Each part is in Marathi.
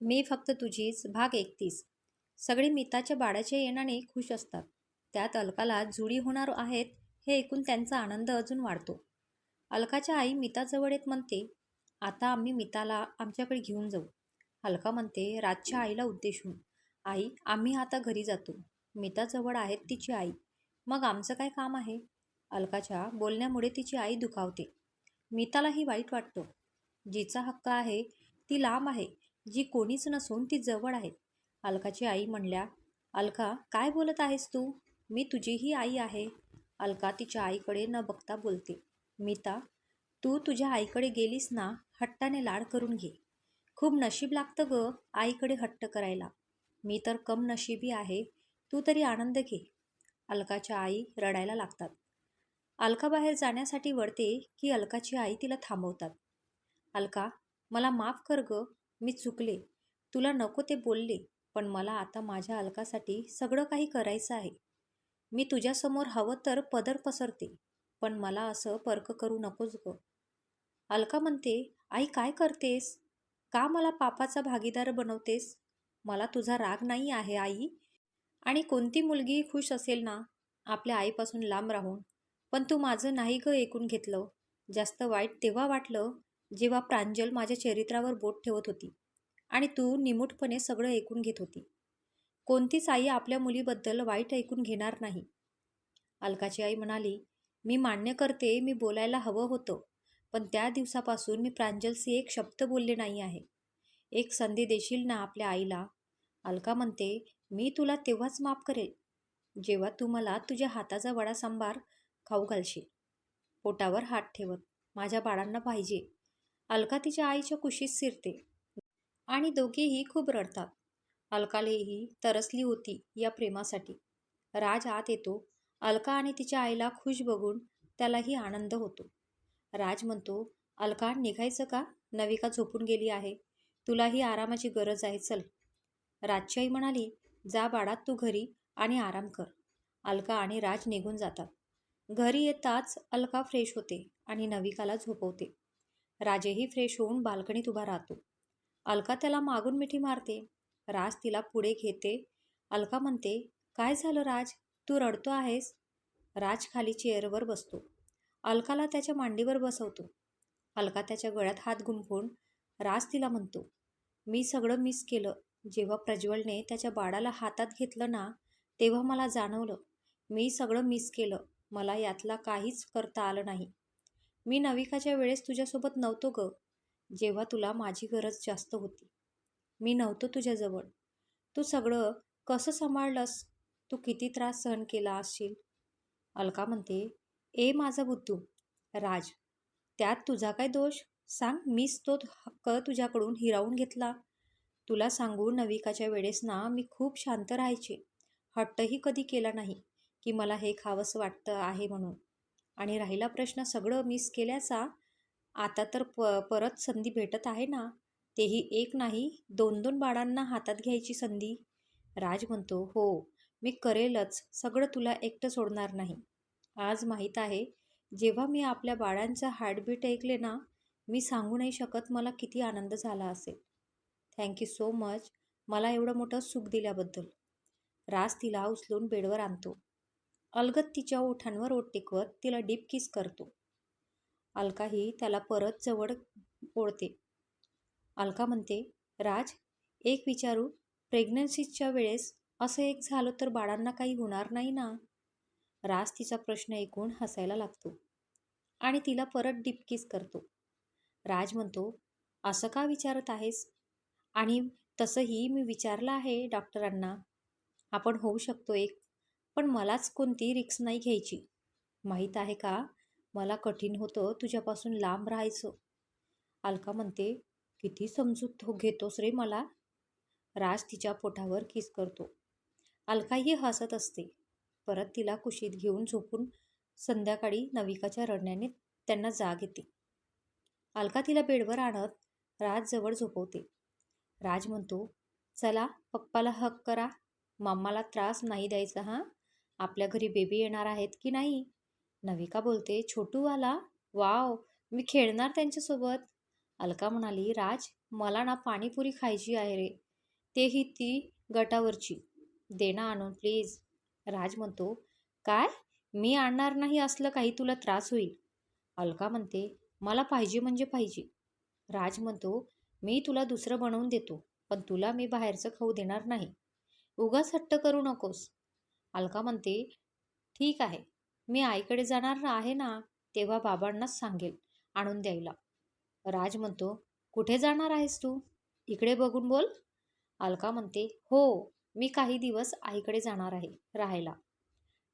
मी फक्त तुझीच भाग एकतीस सगळे मिताच्या बाळाच्या येण्याने खुश असतात. त्यात अलकाला जुळी होणार आहेत हे ऐकून त्यांचा आनंद अजून वाढतो. अलकाच्या आई मिताजवळ येत म्हणते आता आम्ही मिताला आमच्याकडे घेऊन जाऊ. अलका म्हणते राजच्या आईला उद्देशून. आई आम्ही आता घरी जातो. मिताजवळ आहेत तिची आई. मग आमचं काय काम आहे? अलकाच्या बोलण्यामुळे तिची आई दुखावते. मितालाही वाईट वाटतं. जिचा हक्क आहे ती लांब आहे. जी कोणीच नसून ती जवळ आहे. अलकाची आई म्हणल्या अलका काय बोलत आहेस तू? मी तुझीही आई आहे. अलका तिच्या आईकडे न बघता बोलते मीता तू तुझ्या आईकडे गेलीस ना हट्टाने लाड करून घे. खूप नशीब लागतं ग आईकडे हट्ट करायला. मी तर कम नशिबी आहे तू तरी आनंद घे. अलकाच्या आई रडायला लागतात. अलका बाहेर जाण्यासाठी वळते की अलकाची आई तिला थांबवतात. अलका मला माफ कर ग मी चुकले. तुला नको ते बोलले पण मला आता माझ्या अलकासाठी सगळं काही करायचं आहे. मी तुझ्यासमोर हवं तर पदर पसरते पण मला असं पर्क करू नकोस ग. अलका म्हणते आई काय करतेस? का मला पापाचा भागीदार बनवतेस? मला तुझा राग नाही आहे आई. आणि कोणती मुलगी खुश असेल ना आपल्या आईपासून लांब राहून. पण तू माझं नाही ग ऐकून घेतलं. जास्त वाईट तेव्हा वाटलं जेव्हा प्रांजल माझ्या चरित्रावर बोट ठेवत होती आणि तू निमूटपणे सगळं ऐकून घेत होती. कोणतीच आई आपल्या मुलीबद्दल वाईट ऐकून घेणार नाही? अलकाची आई म्हणाली मी मान्य करते मी बोलायला हवं होतं पण त्या दिवसापासून मी प्रांजलशी एक शब्द बोलले नाही आहे. एक संधी देशील ना आपल्या आईला? अलका म्हणते मी तुला तेव्हाच माफ करेल जेव्हा तू मला तुझ्या हाताचा वडा सांबार खाऊ घालशील. पोटावर हात ठेवत माझ्या बाळांना पाहिजे. अलका तिच्या आईच्या कुशीत शिरते. आणि दोघेही खूप रडतात. अलकालेही तरसली होती या प्रेमासाठी. राज आत येतो. अलका आणि तिच्या आईला खुश बघून त्यालाही आनंद होतो. राज म्हणतो अलका निघायचं का? नविका झोपून गेली आहे. तुलाही आरामाची गरज आहे चल. राजची आई म्हणाली जा बाळात तू घरी आणि आराम कर. अलका आणि राज निघून जातात. घरी येताच अलका फ्रेश होते आणि नविकाला झोपवते. राजेही फ्रेश होऊन बाल्कनीत उभा राहतो. अलका त्याला मागून मिठी मारते. राज तिला पुढे घेते. अलका म्हणते काय झालं राज? तू रडतो आहेस? राज खाली चेअरवर बसतो. अलकाला त्याच्या मांडीवर बसवतो. अलका त्याच्या गळ्यात हात गुंफून राज तिला म्हणतो मी सगळं मिस केलं. जेव्हा प्रज्वलने त्याच्या बाळाला हातात घेतलं ना तेव्हा मला जाणवलं. मी सगळं मिस केलं. मला यातला काहीच करता आलं नाही. मी नविकाच्या वेळेस तुझ्यासोबत नव्हतो ग जेव्हा तुला माझी गरज जास्त होती. मी नव्हतो तुझ्याजवळ. तू सगळं कसं सांभाळलंस? तू किती त्रास सहन केला असशील? अलका म्हणते ए माझा बुद्धू राज त्यात तुझा काय दोष? सांग मीच तो हक्क तुझ्याकडून हिरावून घेतला. तुला सांगू नविकाच्या वेळेस ना मी खूप शांत राहायचे. हट्टही कधी केला नाही की मला हे खावंसं वाटतं आहे म्हणून. आणि राहिला प्रश्न सगळं मिस केल्याचा आता तर प परत संधी भेटत आहे ना? तेही एक नाही दोन दोन बाळांना हातात घ्यायची संधी. राज म्हणतो हो मी करेलच सगळं तुला एकटं सोडणार नाही. आज माहीत आहे जेव्हा मी आपल्या बाळांचं हार्टबीट ऐकले ना मी सांगू नाही शकत मला किती आनंद झाला असेल. थँक्यू सो मच मला एवढं मोठं सुख दिल्याबद्दल. राज तिला उचलून बेडवर आणतो. अलगत तिच्या ओठांवर ओठ टेकवत तिला डीप किस करतो. अलकाही त्याला परत जवळ ओढते. अलका म्हणते राज एक विचारू प्रेग्नन्सीच्या वेळेस असं एक झालं तर बाळांना काही होणार नाही ना? राज तिचा प्रश्न ऐकून हसायला लागतो आणि तिला परत डिपकीस करतो. राज म्हणतो असं का विचारत आहेस? आणि तसंही मी विचारलं आहे डॉक्टरांना. आपण होऊ शकतो एक पण मलाच कोणती रिक्स नाही घ्यायची. माहीत आहे का? मला कठीण होतं तुझ्यापासून लांब राहायचं. अलका म्हणते किती समजूत घेतोस रे मला. राज तिच्या पोटावर किस करतो. अलकाही हसत असते. परत तिला कुशीत घेऊन झोपून संध्याकाळी नविकाच्या रडण्याने त्यांना जाग येते. अलका तिला बेडवर आणत राज जवळ झोपवते. राज म्हणतो चला पप्पाला हक करा. मम्माला त्रास नाही द्यायचा हां? आपल्या घरी बेबी येणार आहेत की नाही? नविका बोलते छोटूवाला वाव मी खेळणार त्यांच्यासोबत. अलका म्हणाली राज मला ना पाणीपुरी खायची आहे रे. तेही ती गटावरची. दे ना आणून प्लीज राज म्हणतो काय? मी आणणार नाही असलं काही तुला त्रास होईल. अलका म्हणते मला पाहिजे म्हणजे पाहिजे. राज म्हणतो मी तुला दुसरं बनवून देतो पण तुला मी बाहेरचं खाऊ देणार नाही. उगाच हट्ट करू नकोस. अलका म्हणते ठीक आहे मी आईकडे जाणार आहे ना तेव्हा बाबांनाच सांगेल आणून द्यायला. राज म्हणतो कुठे जाणार आहेस तू? इकडे बघून बोल. अलका म्हणते हो मी काही दिवस आईकडे जाणार आहे राहायला.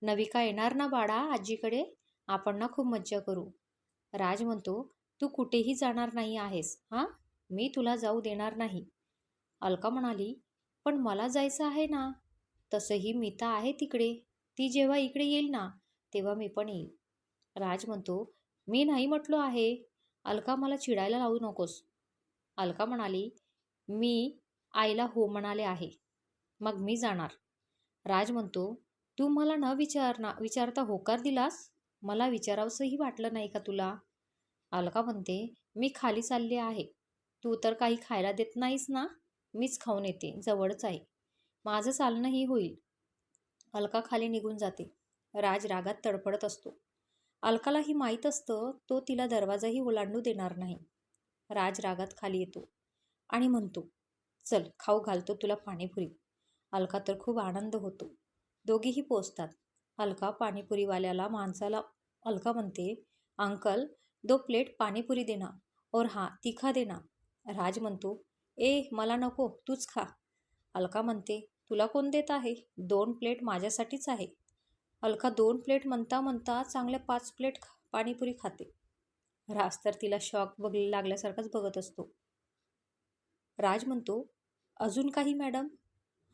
नविका येणार ना बाळा आजीकडे? आपण ना खूप मज्जा करू. राज म्हणतो तू कुठेही जाणार नाही आहेस हां? मी तुला जाऊ देणार नाही. अलका म्हणाली पण मला जायचं आहे ना तसंही मीता आहे तिकडे. ती जेव्हा इकडे येईल ना तेव्हा मी पण येईल. राज म्हणतो मी नाही म्हटलो आहे. अलका मला चिडायला लावू नकोस. अलका म्हणाली मी आईला हो म्हणाले आहे. मग मी जाणार. राज म्हणतो तू मला न विचारना विचारता होकार दिलास? मला विचारावंसंही वाटलं नाही का तुला? अलका म्हणते मी खाली चालले आहे. तू तर काही खायला देत नाहीस ना? मीच खाऊन येते. जवळच आहे. माझं चालणंही होईल. अलका खाली निघून जाते. राज रागात तडफडत असतो. अलकालाही माहीत असतं तो तिला दरवाजाही ओलांडू देणार नाही. राज रागात खाली येतो आणि म्हणतो चल खाऊ घालतो तुला पाणीपुरी. अलका तर खूप आनंद होतो. दोघेही पोचतात. अलका पाणीपुरीवाल्याला माणसाला अलका म्हणते अंकल दो प्लेट पाणीपुरी देना और हां तिखा देना. राज म्हणतो ए मला नको तूच खा. अलका म्हणते तुला कोण देत आहे? दोन प्लेट माझ्यासाठीच आहे. अलका दोन प्लेट म्हणता म्हणता चांगल्या पाच प्लेट खा पाणीपुरी खाते. राज तर तिला शॉक बघ लागल्यासारखाच बघत असतो. राज म्हणतो अजून काही मॅडम?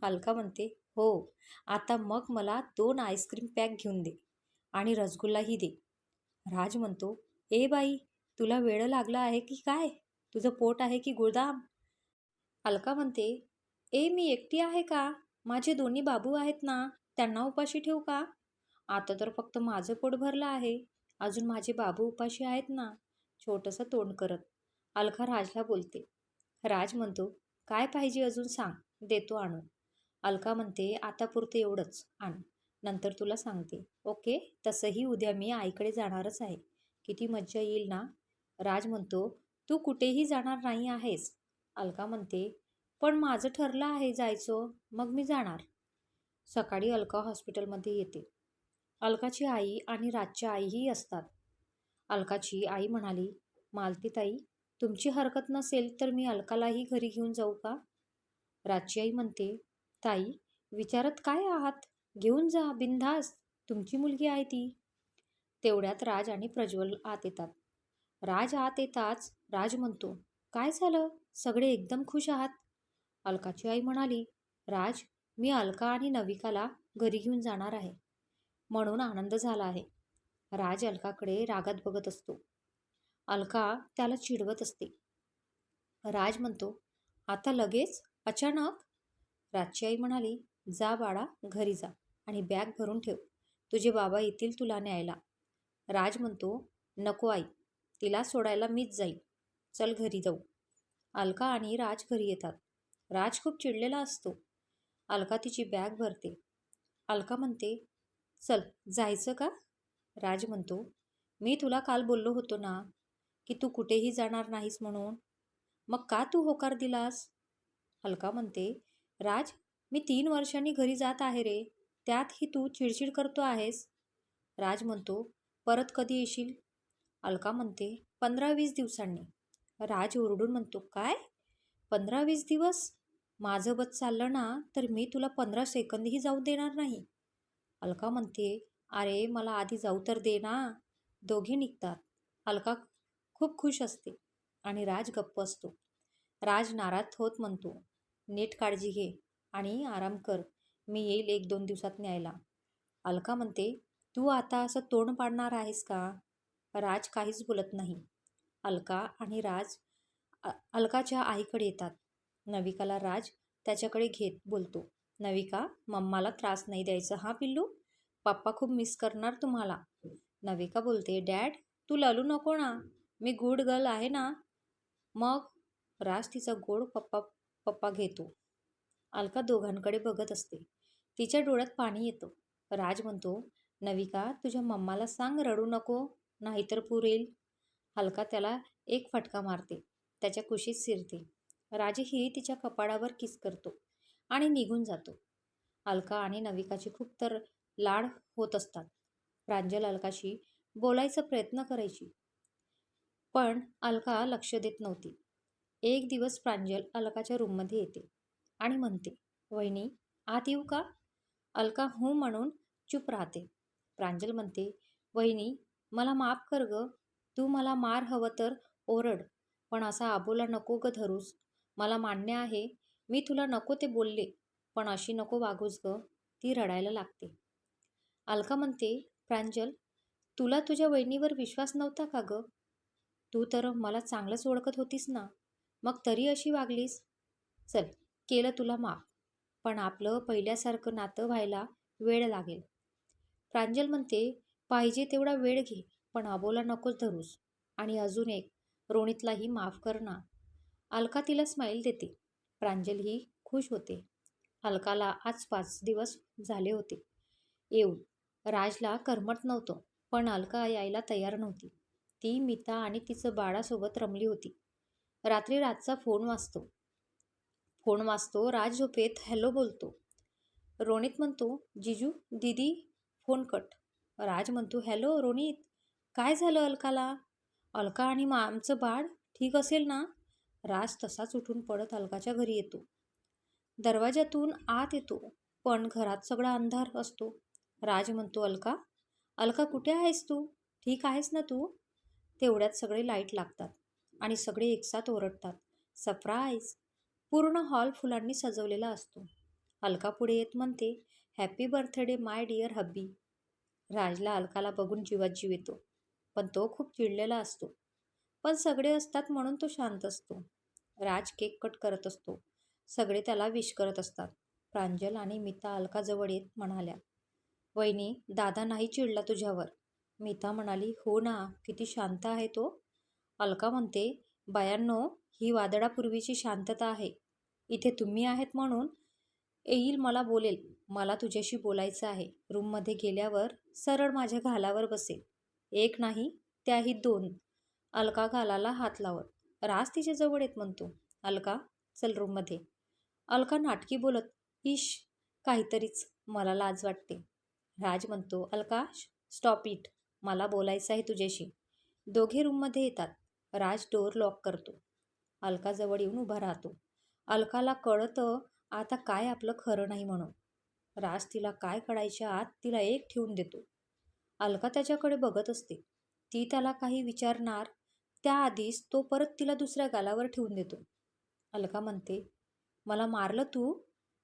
अलका म्हणते हो आता मग मला दोन आईस्क्रीम पॅक घेऊन दे आणि रसगुल्लाही दे. राज म्हणतो ए बाई तुला वेळ लागला आहे की काय? तुझं पोट आहे की गुळदाम? अलका म्हणते ए मी एकटी आहे का? माझे दोन्ही बाबू आहेत ना त्यांना उपाशी ठेवू का? आता तर फक्त माझं पोट भरलं आहे. अजून माझे बाबू उपाशी आहेत ना? छोटंसं तोंड करत. अलका राजला बोलते. राज म्हणतो काय पाहिजे अजून सांग देतो आणून. अलका म्हणते आतापुरते एवढंच आण. नंतर तुला सांगते. ओके तसंही उद्या मी आईकडे जाणारच आहे. किती मज्जा येईल ना? राज म्हणतो तू कुठेही जाणार नाही आहेस. अलका म्हणते पण माझं ठरलं आहे जायचं. मग मी जाणार. सकाळी अलका हॉस्पिटलमध्ये येते. अलकाची आई आणि रातची आईही असतात. अलकाची आई म्हणाली मालतीताई तुमची हरकत नसेल तर मी अलकालाही घरी घेऊन जाऊ का? राजची आई म्हणते ताई विचारत काय आहात? घेऊन जा बिनधास्त. तुमची मुलगी आहे ती. तेवढ्यात राज आणि प्रज्वल आत येतात. राज आत येताच? राज म्हणतो काय झालं? सगळे एकदम खुश आहात? अलकाची आई म्हणाली राज मी अलका आणि नविकाला घरी घेऊन जाणार आहे. म्हणून आनंद झाला आहे. राज अलकाकडे रागात बघत असतो. अलका त्याला चिडवत असते. राज म्हणतो आता लगेच? अचानक? राजची आई म्हणाली जा बाळा घरी जा आणि बॅग भरून ठेव. तुझे बाबा येतील तुला न्यायला. राज म्हणतो नको आई तिला सोडायला मीच जाईल चल घरी जाऊ. अलका आणि राज घरी येतात. राज खूप चिडलेला असतो. अलका तिची बॅग भरते. अलका म्हणते चल जायचं का? राज म्हणतो मी तुला काल बोललो होतो ना की तू कुठेही जाणार नाहीस म्हणून. मग का तू होकार दिलास? अलका म्हणते राज मी तीन वर्षांनी घरी जात आहे रे त्यातही तू चिडचिड करतो आहेस. राज म्हणतो परत कधी येशील? अलका म्हणते पंधरा वीस दिवसांनी. राज ओरडून म्हणतो काय? पंधरा वीस दिवस? माझं बस चाललं ना तर मी तुला पंधरा सेकंदही जाऊ देणार नाही. अलका म्हणते अरे मला आधी जाऊ तर दे ना. दोघे निघतात. अलका खूप खुश असते आणि राज गप्प असतो. राज नाराज होत म्हणतो नीट काळजी घे आणि आराम कर मी येईल एक दोन दिवसात न्यायला. अलका म्हणते तू आता असं तोंड पाडणार आहेस का? राज काहीच बोलत नाही. अलका आणि राज अलकाच्या आईकडे येतात. नविकाला राज त्याच्याकडे घेत बोलतो. नविका मम्माला त्रास नाही द्यायचा हा पिल्लू? पप्पा खूप मिस करणार तुम्हाला. नविका बोलते डॅड तू ललू नको ना. मी गुड गर्ल आहे ना. मग राज तिचा गोड पप्पा पप्पा घेतो. अलका दोघांकडे बघत असते. तिच्या डोळ्यात पाणी येतं. राज म्हणतो नविका तुझ्या मम्माला सांग रडू नको नाहीतर पुरेल. अलका त्याला एक फटका मारते. त्याच्या कुशीत शिरते. राजेही तिच्या कपाळावर किस करतो आणि निघून जातो. अलका आणि नविकाची खूप तर लाड होत असतात. प्रांजल अलकाशी बोलायचा प्रयत्न करायची. पण अलका लक्ष देत नव्हती. एक दिवस प्रांजल अलकाच्या रूममध्ये येते आणि म्हणते वहिनी आत येऊ का? अलका हो म्हणून चूप राहते. प्रांजल म्हणते वहिनी मला माफ कर ग. तू मला मार हवं तर ओरड पण असा आबोला नको ग धरूस. मला मान्य आहे मी तुला नको ते बोलले पण अशी नको वागूस ग ती रडायला लागते. अलका म्हणते प्रांजल तुला तुझ्या वहिनीवर विश्वास नव्हता का ग? तू तर मला चांगलंच ओळखत होतीस ना मग तरी अशी वागलीस? चल केलं तुला माफ पण आपलं पहिल्यासारखं नातं व्हायला वेळ लागेल. प्रांजल म्हणते पाहिजे तेवढा वेळ घे पण अबोला नकोच धरूस. आणि अजून एक रोणीतलाही माफ कर ना. अलका तिला स्माईल देते. प्रांजल ही खुश होते. अलकाला आज पाच दिवस झाले होते. येऊन राजला करमत नव्हतं पण अलका यायला तयार नव्हती. ती मिता आणि तिचं बाळासोबत रमली होती. रात्री राजचा फोन वाचतो फोन वाचतो राज झोपेत हॅलो बोलतो. रोनित म्हणतो जिजू दीदी फोन कट. राज म्हणतो हॅलो रोणित काय झालं अलकाला? अलका आणि मा आमचं बाळ ठीक असेल ना? राज तसाच उठून पडत अलकाच्या घरी येतो. दरवाजातून आत येतो पण घरात सगळा अंधार असतो. राज म्हणतो अलका अलका कुठे आहेस तू? ठीक आहेस ना तू? तेवढ्यात सगळे लाइट लागतात आणि सगळे एकसाथ ओरडतात. सरप्राईज. पूर्ण हॉल फुलांनी सजवलेला असतो. अलका पुढे येत म्हणते happy birthday my dear hubby. राजला अलकाला बघून जीवात जीव येतो पण तो खूप चिडलेला असतो. पण सगळे असतात म्हणून तो शांत असतो. राज केक कट करत असतो. सगळे त्याला विश करत असतात. प्रांजल आणि मिता अलकाजवळ येत म्हणाल्या वहिनी दादा नाही चिडला तुझ्यावर. मिता म्हणाली हो ना किती शांत आहे तो. अलका म्हणते बायांनो ही वादळापूर्वीची शांतता आहे. इथे तुम्ही आहेत म्हणून येईल मला बोलेल. मला तुझ्याशी बोलायचं आहे. रूममध्ये गेल्यावर सरळ माझ्या घालावर बसेल. एक नाही त्याही दोन. अलका घालाला हात लावत राज तिच्या जवळ येत म्हणतो. अलका चल रूममध्ये अलका नाटकी बोलत इश काहीतरीच मला लाज वाटते. राज म्हणतो अलका स्टॉप इट मला बोलायचं आहे तुझ्याशी. दोघे रूममध्ये येतात. राज डोअर लॉक करतो. अलका जवळ येऊन उभा राहतो. अलकाला कळतं आता काय आपलं खरं नाही म्हणून. राज तिला काय कळायच्या आत तिला एक ठेवून देतो. अलका त्याच्याकडे बघत असते. ती त्याला काही विचारणार त्याआधीच तो परत तिला दुसऱ्या गालावर ठेवून देतो. अलका म्हणते मला मारलं तू?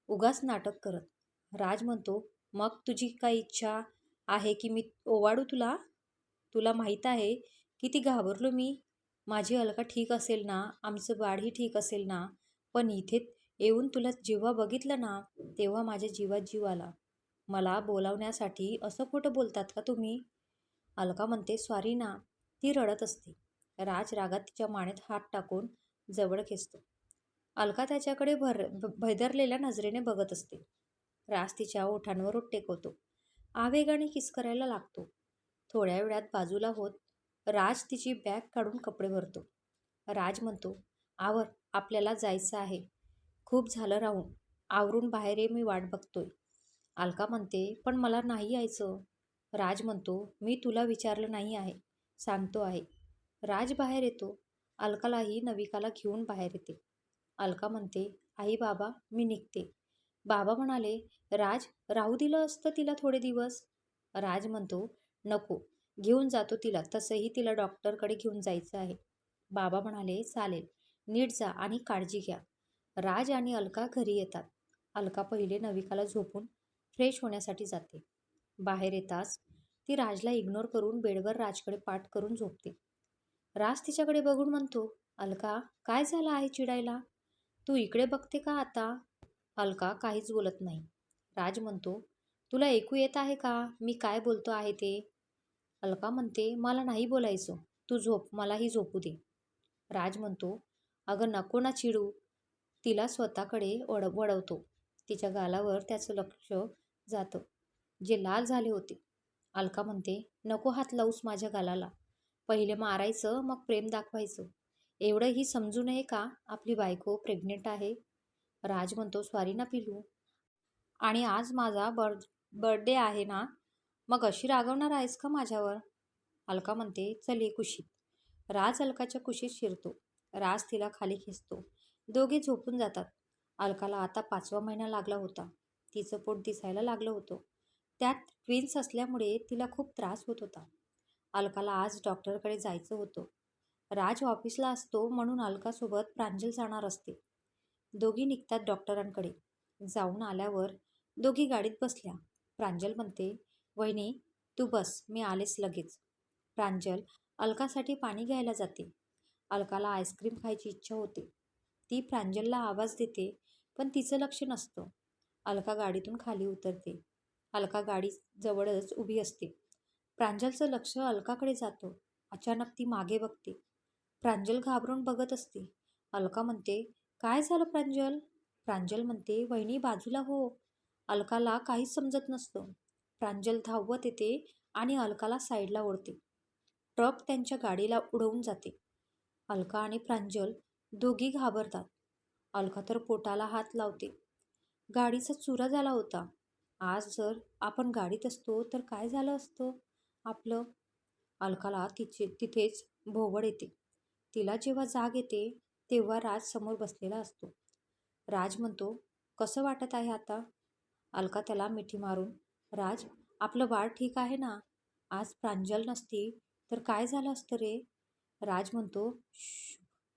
उगाच नाटक करत. राज म्हणतो मग तुझी काय इच्छा आहे की मी ओवाडू तुला? तुला माहीत आहे किती घाबरलो मी? माझी अलका ठीक असेल ना? आमचं बाळही ठीक असेल ना? पण इथे येऊन तुला जेव्हा बघितलं ना तेव्हा माझ्या जीवात जीव आला. मला बोलावण्यासाठी असं खोटं बोलतात का तुम्ही? अलका म्हणते स्वारी ना ती रडत असते. राज रागात तिच्या मानेत हात टाकून जवळ खेचतो. अलका त्याच्याकडे भर भैदरलेल्या नजरेने बघत असते. राज तिच्या ओठांवर टेकवतो आवेगाने किस करायला लागतो. थोड्या वेळात बाजूला होत राज तिची बॅग काढून कपडे भरतो. राज म्हणतो आवर आपल्याला जायचं आहे. खूप झालं राहून. आवरून बाहेर ये मी वाट बघतोय. अलका म्हणते पण मला नाही यायचं. राज म्हणतो मी तुला विचारलं नाही आहे. सांगतो आहे. राज बाहेर येतो. अलकालाही नविकाला घेऊन बाहेर येते. अलका म्हणते आई बाबा मी निघते. बाबा म्हणाले राज राहू दिलं असतं तिला थोडे दिवस? राज म्हणतो नको घेऊन जातो तिला तसंही तिला डॉक्टरकडे घेऊन जायचं आहे. बाबा म्हणाले चालेल नीट जा आणि काळजी घ्या. राज आणि अलका घरी येतात. अलका पहिले नविकाला झोपून फ्रेश होण्यासाठी जाते. बाहेर येताच ती राजला इग्नोर करून बेडवर राजकडे पाठ करून झोपते. राज तिच्याकडे बघून म्हणतो अलका काय झालं आहे चिडायला? तू इकडे बघते का आता? अलका काहीच बोलत नाही. राज म्हणतो तुला ऐकू येत आहे का? मी काय बोलतो आहे ते? अलका म्हणते मला नाही बोलायचं. तू झोप मलाही झोपू दे. राज म्हणतो अगं नको ना चिडू. तिला स्वतःकडे ओढ वळवतो. तिच्या गालावर त्याचं लक्ष जातं. जे लाल झाले होते. अलका म्हणते नको हात लावूस माझ्या गालाला. पहिले मारायचं मग प्रेम दाखवायचं. एवढंही समजू नये का? आपली बायको प्रेग्नेंट आहे. राज म्हणतो स्वारी ना पिलू. आणि आज माझा बर्थ बर्थडे आहे ना? मग अशी रागवणार आहेस का माझ्यावर? अलका म्हणते चल ये कुशीत. राज अलकाच्या कुशीत शिरतो. राज तिला खाली खेचतो. दोघे झोपून जातात. अलकाला आता पाचवा महिना लागला होता. तिचं पोट दिसायला लागलं होतं. त्यात ट्विन्स असल्यामुळे तिला खूप त्रास होत होता. अलकाला आज डॉक्टरकडे जायचं होतं. राज ऑफिसला असतो म्हणून अलकासोबत प्रांजल जाणार असते. दोघी निघतात डॉक्टरांकडे. जाऊन आल्यावर दोघी गाडीत बसल्या. प्रांजल म्हणते वहिनी तू बस मी आलेच लगेच. प्रांजल अलकासाठी पाणी घ्यायला जाते. अलकाला आईस्क्रीम खायची इच्छा होते. ती प्रांजलला आवाज देते पण तिचं लक्ष नसतं. अलका गाडीतून खाली उतरते. अलका गाडी जवळच उभी असते. प्रांजलचं लक्ष अलकाकडे जातं. अचानक ती मागे बघते. प्रांजल घाबरून बघत असते. अलका म्हणते काय झालं प्रांजल? प्रांजल म्हणते वहिनी बाजूला हो. अलकाला काहीच समजत नसतं. प्रांजल धावत येते आणि अलकाला साईडला ओढते. ट्रक त्यांच्या गाडीला उडवून जाते. अलका आणि प्रांजल दोघी घाबरतात. अलका तर पोटाला हात लावते. गाडीचा चुरा झाला होता. आज जर आपण गाडीत असतो तर काय झालं असतं? आपलं अलकाला तिचे तिथेच भोवड येते. तिला जेव्हा जाग येते तेव्हा राज समोर बसलेला असतो. राज म्हणतो कसं वाटत आहे आता? अलका त्याला मिठी मारून राज आपलं बाळ ठीक आहे ना? आज प्रांजल नसती तर काय झालं असतं रे? राज म्हणतो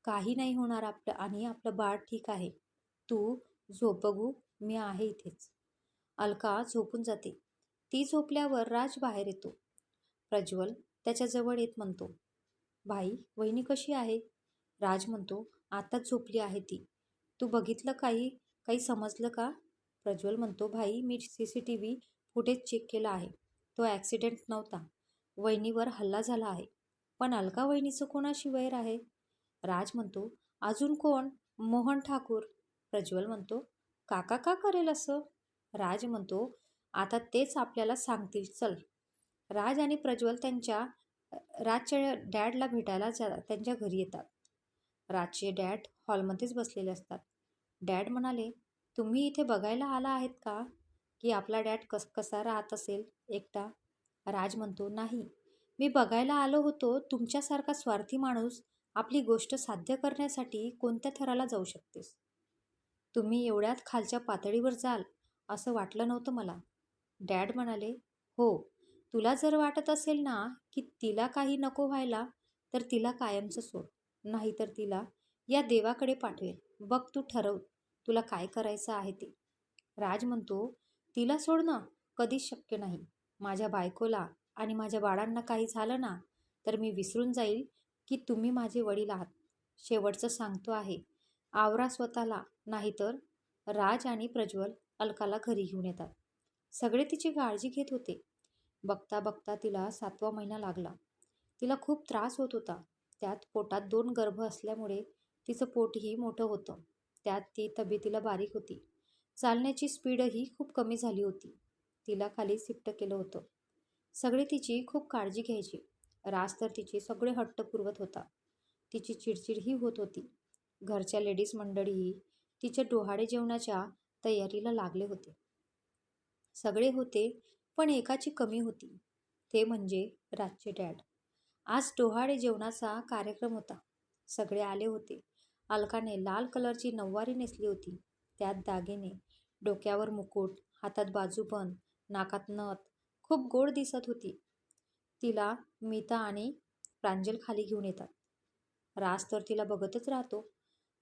काही नाही होणार आपलं आणि आपलं बाळ ठीक आहे. तू झोप बघू मी आहे इथेच. अलका झोपून जाते. ती झोपल्यावर राज बाहेर येतो. प्रज्वल त्याच्याजवळ येत म्हणतो. भाई वहिनी कशी आहे राज म्हणतो आताच झोपली आहे ती. तू बघितलं काही? काही समजलं का? प्रज्वल म्हणतो भाई मी C C T V footage check केला आहे. तो ॲक्सिडेंट नव्हता. वहिनीवर हल्ला झाला आहे. पण अलका वहिनीचं कोणाशी वैर आहे? राज म्हणतो अजून कोण? मोहन ठाकूर. प्रज्वल म्हणतो काका का करेल असं? राज म्हणतो आता तेच आपल्याला सांगतील. चल. राज आणि प्रज्वल त्यांच्या राजच्या डॅडला भेटायला जा त्यांच्या घरी येतात. राजचे डॅड हॉलमध्येच बसलेले असतात. डॅड म्हणाले तुम्ही इथे बघायला आला आहेत का? की आपला डॅड कस कसा राहत असेल एकटा? राज म्हणतो नाही. मी बघायला आलो होतो. तुमच्यासारखा स्वार्थी माणूस आपली गोष्ट साध्य करण्यासाठी कोणत्या थराला जाऊ शकतेस? तुम्ही एवढ्यात खालच्या पातळीवर जाल असं वाटलं नव्हतं मला. डॅड म्हणाले हो. तुला जर वाटत असेल ना की तिला काही नको व्हायला तर तिला कायमचं सोड. नाहीतर तिला या देवाकडे पाठवेल. बघ तू ठरव तुला काय करायचं आहे ते. राज म्हणतो तिला सोडणं कधीच शक्य नाही. माझ्या बायकोला आणि माझ्या बाळांना काही झालं ना तर मी विसरून जाईल की तुम्ही माझे वडील आहात. शेवटचं सांगतो आहे. आवरा स्वतःला नाहीतर राज आणि प्रज्वल अलकाला घरी घेऊन येतात. सगळे तिची काळजी घेत होते. बघता बघता तिला सातवा महिना लागला. तिला खूप त्रास होत होता. त्यात पोटात दोन गर्भ असल्यामुळे तिचं पोटही मोठं होतं. त्यात ती तब्येतीला बारीक होती. चालण्याची स्पीडही खूप कमी झाली होती. तिला खाली शिफ्ट केलं होतं. सगळे तिची खूप काळजी घ्यायची. राज तर तिचे सगळे हट्ट पुरवत होता. तिची चिडचिडही होत होती. घरच्या लेडीज मंडळीही तिच्या डोहाळे जेवणाच्या तयारीला लागले होते. सगळे होते पण एकाची कमी होती. ते म्हणजे राजचे डॅड. आज डोहाळे जेवणाचा कार्यक्रम होता. सगळे आले होते. अलकाने लाल कलरची नऊवारी नेसली होती. त्यात दागिने डोक्यावर मुकुट हातात बाजूबंद नाकात नथ खूप गोड दिसत होती. तिला मीता आणि प्रांजल खाली घेऊन येतात. राज तर तिला बघतच राहतो.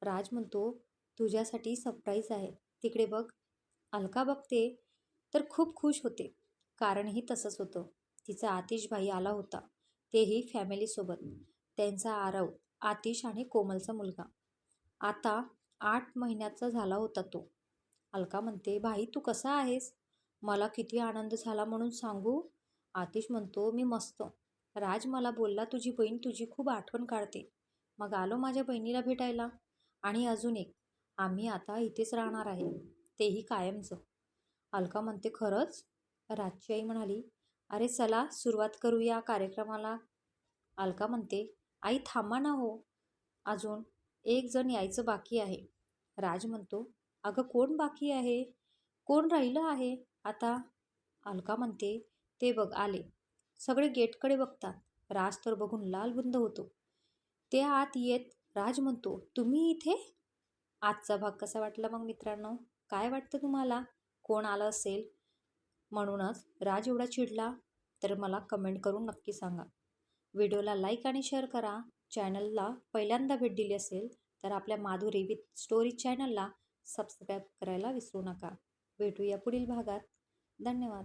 राज म्हणतो तुझ्यासाठी सरप्राईज आहे. तिकडे बघ. अलका बघते तर खूप खुश होते. कारणही तसंच होतं. तिचा आतिशभाई आला होता. तेही फॅमिलीसोबत त्यांचा आरव आतिश आणि कोमलचा मुलगा. आता आठ महिन्याचा झाला होता तो. अलका म्हणते भाई तू कसा आहेस? मला किती आनंद झाला म्हणून सांगू? आतिश म्हणतो मी मस्त. राज मला बोलला तुझी बहीण तुझी खूप आठवण काढते. मग आलो माझ्या बहिणीला भेटायला. आणि अजून एक. आम्ही आता इथेच राहणार आहे. तेही कायमचं. अलका म्हणते खरंच? राजची आई म्हणाली अरे चला सुरुवात करूया कार्यक्रमाला. अलका म्हणते आई थांबा ना हो अजून एक जण यायचं बाकी आहे. राज म्हणतो अगं कोण बाकी आहे? कोण राहिलं आहे आता? अलका म्हणते ते बघ आले. सगळे गेटकडे बघतात. राज तर बघून लालबुंद होतो. ते आत येत राज म्हणतो तुम्ही इथे? आजचा भाग कसा वाटला मग मित्रांनो? काय वाटतं तुम्हाला? कोण आलं असेल? म्हणूनच राज एवढा चिडला तर मला कमेंट करून नक्की सांगा. व्हिडिओला लाईक आणि शेअर करा. चॅनलला पहिल्यांदा भेट दिली असेल तर आपल्या माधुरी विथ स्टोरी चॅनलला सबस्क्राईब करायला विसरू नका. भेटूया पुढील भागात. धन्यवाद.